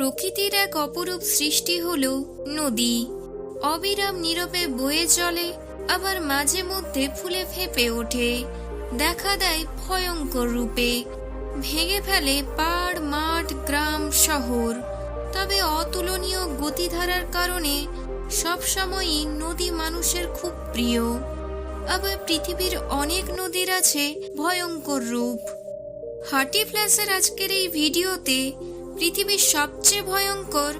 প্রকৃতির এক অপরূপ সৃষ্টি হল নদী। অবিরাম নীরবে বয়ে চলে, আবার মাঝে মধ্যে ফুলে ফেপে ওঠে। দেখা দেয় ভয়ঙ্কর রূপে। ভেঙে ফেলে পাড়, মাঠ, গ্রাম, শহর। তবে অতুলনীয় গতিধারার কারণে সবসময়ই নদী মানুষের খুব প্রিয়। আবার পৃথিবীর অনেক নদীর আছে ভয়ঙ্কর রূপ। হার্টি ফ্ল্যাশের আজকের এই ভিডিওতে পৃথিবীর সবচেয়ে ভয়ঙ্কর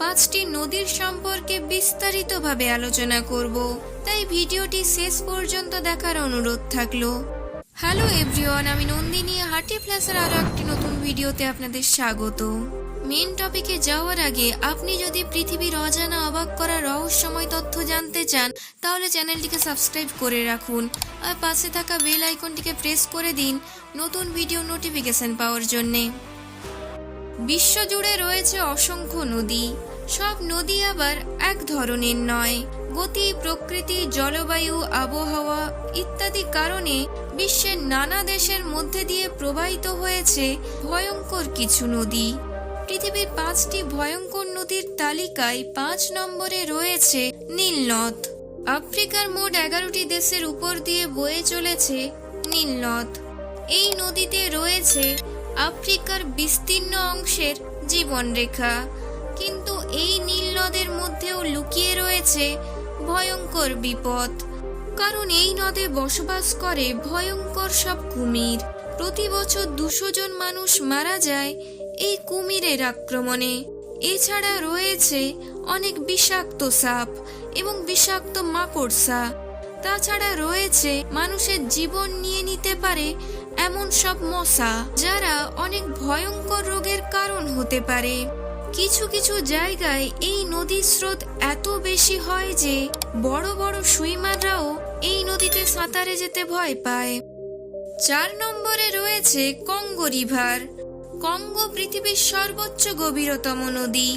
পাঁচটি নদীর সম্পর্কে বিস্তারিতভাবে আলোচনা করব। তাই ভিডিওটি শেষ পর্যন্ত দেখার অনুরোধ থাকল। হ্যালো এভরিওয়ান, আমি নন্দিনী। হার্টি ফ্ল্যাশের আরও একটি নতুন ভিডিওতে আপনাদের স্বাগত মেন টপিকে যাওয়ার আগে আপনি যদি পৃথিবীর অজানা অবাক করা রহস্যময় তথ্য জানতে চান, তাহলে চ্যানেলটিকে সাবস্ক্রাইব করে রাখুন আর পাশে থাকা বেল আইকনটিকে প্রেস করে দিন নতুন ভিডিও নোটিফিকেশন পাওয়ার জন্যে। বিশ্বজুড়ে রয়েছে অসংখ্য নদী। সব নদী আবার এক ধরনের নয়। গতি, প্রকৃতি, জলবায়ু, আবহাওয়া ইত্যাদি কারণে বিশ্বের নানা দেশের মধ্যে দিয়ে প্রবাহিত হয়েছে ভয়ঙ্কর কিছু নদী। পৃথিবীর পাঁচটি ভয়ঙ্কর নদীর তালিকায় পাঁচ নম্বরে রয়েছে নীলনদ। আফ্রিকার মোট এগারোটি দেশের উপর দিয়ে বয়ে চলেছে নীলনদ। এই নদীতে রয়েছে আফ্রিকার বিস্তীর্ণ অংশের জীবনরেখা। কিন্তু এই নীল নদের মধ্যেও লুকিয়ে রয়েছে ভয়ঙ্কর বিপদ। কারণ এই নদে বসবাস করে ভয়ঙ্কর সব কুমির। প্রতি বছর দুশো জন মানুষ মারা যায় এই কুমিরের আক্রমণে। এছাড়া রয়েছে অনেক বিষাক্ত সাপ এবং বিষাক্ত মাকড়সা। তাছাড়া রয়েছে মানুষের জীবন নিয়ে নিতে পারে এমন সব মশা যারা অনেক ভয়ঙ্কর রোগের কারণ হতে পারে। কিছু কিছু জায়গায় এই নদীর স্রোত এত বেশি হয় যে বড় বড় সুইমাররাও এই নদীতে সাঁতারে যেতে ভয় পায়। চার নম্বরে রয়েছে কঙ্গো রিভার। কঙ্গো পৃথিবীর সর্বোচ্চ গভীরতম নদী।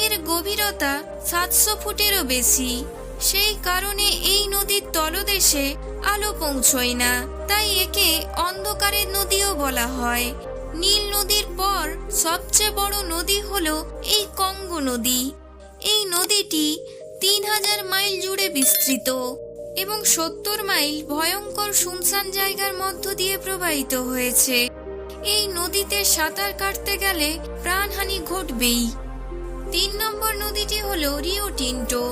এর গভীরতা সাতশো ফুটেরও বেশি। সেই কারণে এই নদীর তলদেশে আলো পৌঁছয় না। তাই একে অন্ধকারের নদীও বলা হয়। নীল নদীর পর সবচেয়ে বড় নদী হলো এই কঙ্গো নদী। এই নদীটি তিন হাজার মাইল জুড়ে বিস্তৃত এবং সত্তর মাইল ভয়ঙ্কর শুনশান জায়গার মধ্য দিয়ে প্রবাহিত হয়েছে। এই নদীতে সাঁতার কাটতে গেলে প্রাণহানি ঘটবেই। তিন নম্বর নদীটি হলো রিও টিন্টো।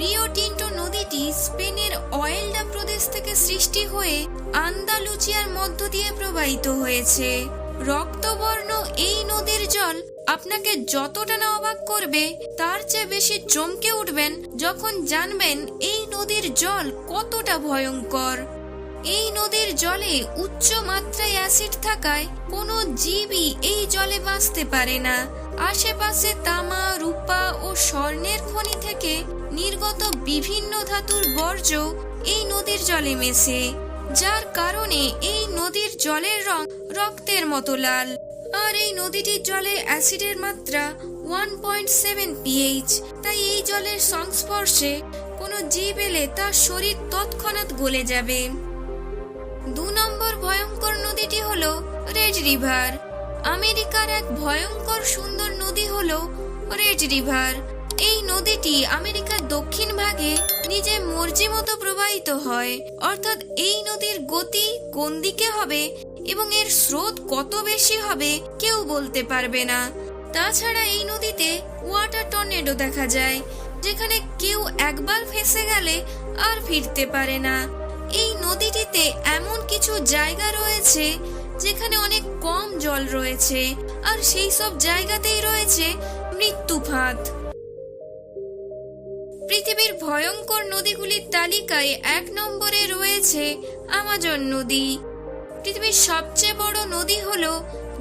রিও টিন্টো নদীটি স্পেনের অয়েলডা প্রদেশ থেকে সৃষ্টি হয়ে আন্দালুচিয়ার মধ্য দিয়ে প্রবাহিত হয়েছে। রক্তবর্ণ এই নদীর জল আপনাকে যতটা না অবাক করবে, তার চেয়ে বেশি চমকে উঠবেন যখন জানবেন এই নদীর জল কতটা ভয়ঙ্কর। এই নদীর জলে উচ্চ মাত্রায় অ্যাসিড থাকায় কোনো জীবই এই জলে বাঁচতে পারে না। আশেপাশে তামা, রূপা ও স্বর্ণের খনি থেকে নির্গত বিভিন্ন ধাতুর বর্জ্য এই নদীর জলে মেশে, যার কারণে এই নদীর জলের রং রক্তের মতো লাল। আর এই নদীটির জলে অ্যাসিডের মাত্রা ওয়ান পয়েন্ট সেভেন পিএইচ, তাই এই জলের সংস্পর্শে কোনো জীব এলে তার শরীর তৎক্ষণাৎ গলে যাবে। দু নম্বর ভয়ঙ্কর নদীটি হল রেড রিভার আমেরিকার এক ভয়ঙ্কর সুন্দর নদী হল রেড রিভার এই নদীটি আমেরিকার দক্ষিণ ভাগে নিজের মর্জি মতো প্রবাহিত হয়। অর্থাৎ এই নদীর গতি কোন দিকে হবে এবং এর স্রোত কত বেশি হবে কেউ বলতে পারবে না। তাছাড়া এই নদীতে ওয়াটার টর্নেডো দেখা যায়, যেখানে কেউ একবার ফেসে গেলে আর ফিরতে পারে না। এই নদীটিতে এমন কিছু জায়গা রয়েছে যেখানে অনেক কম জল রয়েছে, আর সেই সব জায়গাতেই রয়েছে মৃত্যু ফাঁদ ভয়ঙ্কর নদীগুলির তালিকায় এক নম্বরে রয়েছে আমাজন নদী। পৃথিবীর সবচেয়ে বড় নদী হল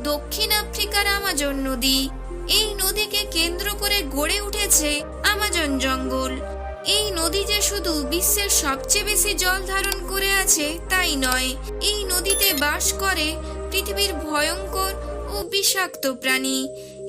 দক্ষিণ আফ্রিকার আমাজন নদী। এই নদীকে কেন্দ্র করে গড়ে উঠেছে আমাজন জঙ্গল। এই নদী যে শুধু বিশ্বের সবচেয়ে বেশি জল ধারণ করে আছে তাই নয়, এই নদীতে বাস করে পৃথিবীর ভয়ঙ্কর ও বিষাক্ত প্রাণী।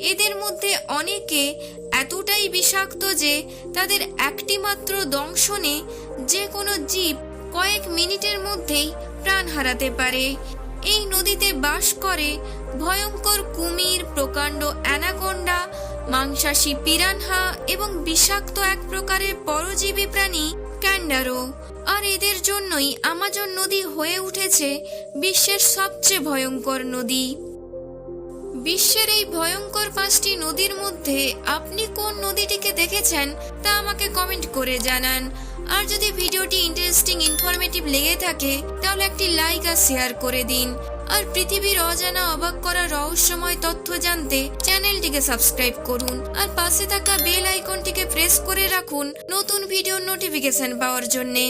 এদের মধ্যে অনেকে এতটাই বিষাক্ত যে তাদের একটি মাত্র দংশনে যে কোনো জীব কয়েক মিনিটের মধ্যেই প্রাণ হারাতে পারে। এই নদীতে বাস করে ভয়ঙ্কর কুমির, প্রকাণ্ড অ্যানাকোন্ডা, মাংসাশী পিরানহা এবং বিষাক্ত এক প্রকারের পরজীবী প্রাণী ক্যান্ডারো। আর এদের জন্যই আমাজন নদী হয়ে উঠেছে বিশ্বের সবচেয়ে ভয়ঙ্কর নদী। বিশ্বের এই ভয়ঙ্কর পাঁচটি নদীর মধ্যে আপনি কোন নদীটিকে দেখেছেন তা আমাকে কমেন্ট করে জানান। আর যদি ভিডিওটি ইন্টারেস্টিং ইনফরমেটিভ লেগে থাকে, তাহলে একটি লাইক আর শেয়ার করে দিন। আর পৃথিবীর অজানা অবাক করা রহস্যময় তথ্য জানতে চ্যানেলটিকে সাবস্ক্রাইব করুন। আর পাশে থাকা বেল আইকনটিকে প্রেস করে রাখুন নতুন ভিডিওর নোটিফিকেশন পাওয়ার জন্যে।